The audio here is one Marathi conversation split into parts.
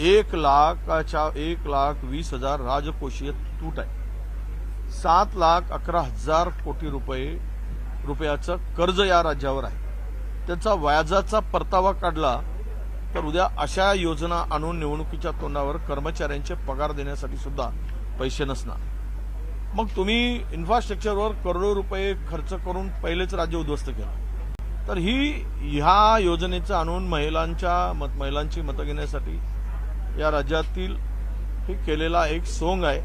एक लाखाच्या एक लाख वीस हजार राजकोषीय तूट आहे. सात लाख अकरा हजार कोटी रुपये रुपयाचं कर्ज या राज्यावर आहे. त्याचा व्याजाचा परतावा काढला तर उद्या अशा योजना आणून निवडणुकीच्या तोंडावर कर्मचाऱ्यांचे पगार देण्यासाठी सुद्धा पैसे नसणार. मग तुम्ही इन्फ्रास्ट्रक्चरवर करोडो रुपये खर्च करून पहिलेच राज्य उद्ध्वस्त केलं. तर ही ह्या योजनेचं आणून महिलांच्या मत महिलांची मतं घेण्यासाठी या राज्यातील हे केलेला एक सोंग आहे.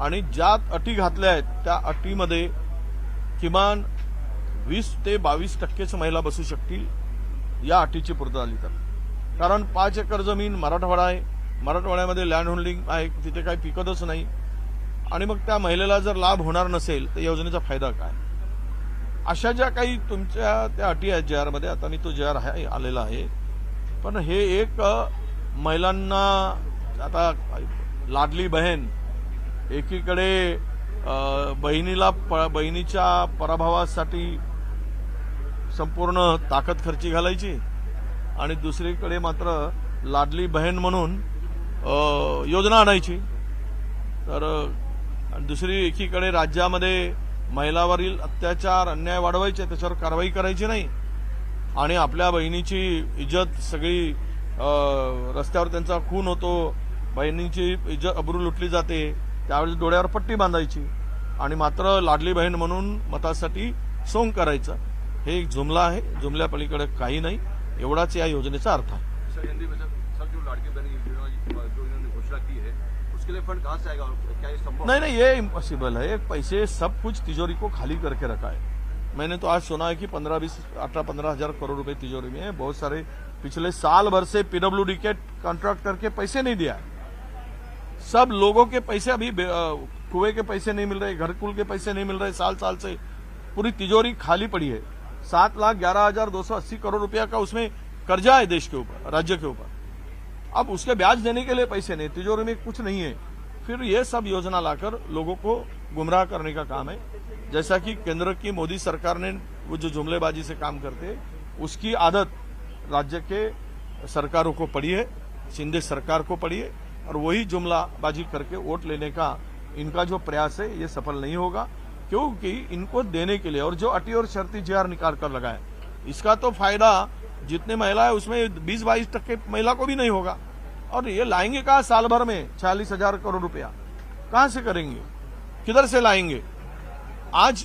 आणि ज्या अटी घातल्या आहेत त्या अटीमध्ये किमान वीस ते बावीस टक्केच महिला बसू शकतील या अटीची पूर्तता झाली तर. कारण पाच एकर जमीन मराठवाडा आहे. मराठवाड्यामध्ये लँड होल्डिंग आहे तिथे काही पिकतच नाही. आणि मग त्या महिलेला जर लाभ होणार नसेल तर योजनेचा फायदा काय? अशा ज्या काही तुमच्या त्या अटी आहेत जे आरमध्ये आता मी तो जे आर आहे आलेला आहे. पण हे एक महिलांना आता लाडली बहीण एकीकडे बहिणीला प- बहिणीच्या पराभवासाठी संपूर्ण ताकद खर्ची घालायची आणि दुसरीकडे मात्र लाडली बहीण म्हणून योजना आणायची. तर दुसरी एकीकडे राज्यामध्ये महिलावरील अत्याचार अन्याय वाढवायचे त्याच्यावर कारवाई करायची नाही. आणि आपल्या बहिणीची इज्जत सगळी रस्त्यावर त्यांचा खून होतो. बहिणीची इज्जत अब्रू लुटली जाते. त्यावेळेस डोळ्यावर पट्टी बांधायची. आणि मात्र लाडली बहीण म्हणून मतासाठी सोंग करायचं. हे एक जुमला आहे. जुमल्या पलीकडे काही नाही. एवढाच या योजनेचा अर्थ आहे. है नहीं नहीं ये इम्पॉसिबल है. पैसे सब कुछ तिजोरी को खाली करके रखा है. मैंने तो आज सुना है कि पंद्रह बीस, अठारह, पंद्रह हज़ार करोड़ रुपए तिजोरी में है। बहुत सारे पिछले साल भर से पीडब्ल्यूडी के कॉन्ट्रैक्ट करके पैसे नहीं दिया सब लोगों के पैसे अभी कुएँ के पैसे नहीं मिल रहे, घरकुल के पैसे नहीं मिल रहे साल साल से पूरी तिजोरी खाली पड़ी है। सात लाख ग्यारह हज़ार दो सौ अस्सी करोड़ रुपया का उसमें कर्जा है देश के ऊपर, राज्य के ऊपर। अब उसके ब्याज देने के लिए पैसे नहीं, तिजोरी में कुछ नहीं है। फिर ये सब योजना लाकर लोगों को गुमराह करने का काम है। जैसा कि केंद्र की मोदी सरकार ने वो जो जुमलेबाजी से काम करते, उसकी आदत राज्य के सरकारों को पड़ी है, शिंदे सरकार को पड़ी है, और वही जुमलाबाजी करके वोट लेने का इनका जो प्रयास है, ये सफल नहीं होगा, क्योंकि इनको देने के लिए और जो अटी और शर्ती जे आर निकाल कर लगाए, इसका तो फ़ायदा जितने महिला है, उसमें बीस बाईस टक्के महिला को भी नहीं होगा। और ये लाएँगे कहा साल भर में? चालीस हज़ार करोड़ रुपया। कहाँ से करेंगे? किधर से लाएँगे? आज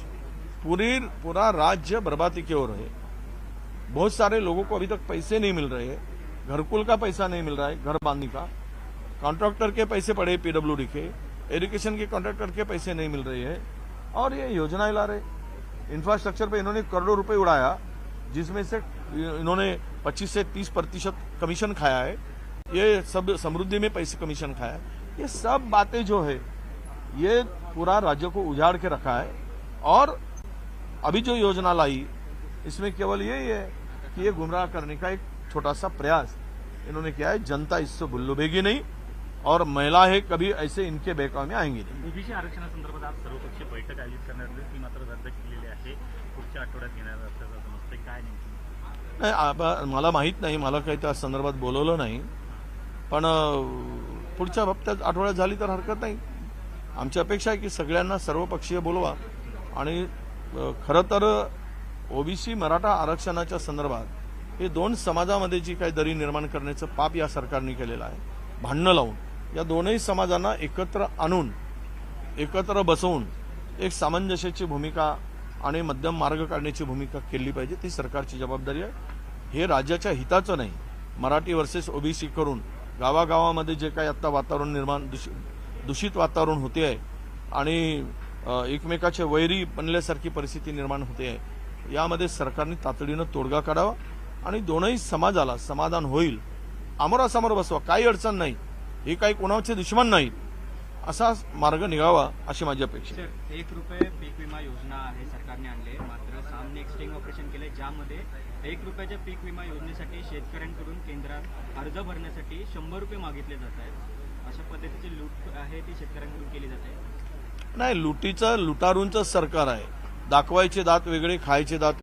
पूरी, पूरा राज्य बर्बादी की ओर है। बहुत सारे लोगों को अभी तक पैसे नहीं मिल रहे हैं। घरकुल का पैसा नहीं मिल रहा है, घर बांधने का। कॉन्ट्रैक्टर के पैसे पड़े पीडब्ल्यूडी के। एजुकेशन के कॉन्ट्रैक्टर के पैसे नहीं मिल रहे हैं। और ये योजनाएँ ला रहे इंफ्रास्ट्रक्चर पे इन्होंने करोड़ों रुपए उड़ाया, जिसमें से इन्होंने 25 से 30 प्रतिशत कमीशन खाया है। ये सब समृद्धि में पैसे कमीशन खाया है। ये सब बातें जो है, ये पूरा राज्य को उजाड़ के रखा है। और अभी जो योजना लाई इसमें केवल यही है कि ये गुमराह करने का एक छोटा सा प्रयास इन्होंने किया है। जनता इससे भुल्लुभेगी नहीं और महिला है कभी ऐसे इनके बहकाव में आएंगी नहीं। ओबीसी आरक्षणासंदर्भात आज सर्वपक्षीय बैठक आयोजित करण्यात ती मात्र रद्द केलेली आहे. पुढच्या आठवड्यात घेणार असल्याचं काय नाही मला माहीत नाही. मला काही त्या संदर्भात बोलवलं नाही. पण पुढच्या हप्त्यात आठवड्यात झाली तर हरकत नाही. आमची अपेक्षा आहे की सगळ्यांना सर्वपक्षीय बोलवा. आणि खरं तर ओबीसी मराठा आरक्षणाच्या संदर्भात हे दोन समाजामध्ये जी काही दरी निर्माण करण्याचं पाप या सरकारने केलेलं आहे भांडणं लावून या दोनही समाजांना एकत्र आणून एकत्र बसवून एक सामंजस्याची भूमिका आणि मध्यम मार्ग काढण्याची भूमिका केली पाहिजे ती सरकारची जबाबदारी आहे. हे राज्याच्या हिताचं नाही. मराठी वर्सेस ओबीसी करून गावागावामध्ये जे काही आत्ता वातावरण निर्माण दूषित दूषित वातावरण होते आहे आणि एकमेकाचे वैरी बनल्यासारखी परिस्थिती निर्माण होते. आहे यामध्ये सरकारने तातडीनं तोडगा काढावा आणि दोनही समाजाला समाधान होईल. आमोरासमोर बसवा काही अडचण नाही. हे काही कोणाचे दुश्मन नाही. असा मार्ग निघावा अशी माझी अपेक्षा आहे. एक रुपये पीक विमा योजना आहे सरकारने आणले. मात्र सामने एक्सटिंग ऑपरेशन केले ज्यामध्ये एक रुपयाच्या पीक विमा योजनेसाठी शेतकऱ्यांकडून केंद्रात अर्ज भरण्यासाठी शंभर रुपये मागितले जात आहेत. अशा पद्धतीची लूट आहे ती शेतकऱ्यांकडून केली जाते नाही लुटीचं लुटारूंचं सरकार आहे. दाखवायचे दात वेगळे खायचे दात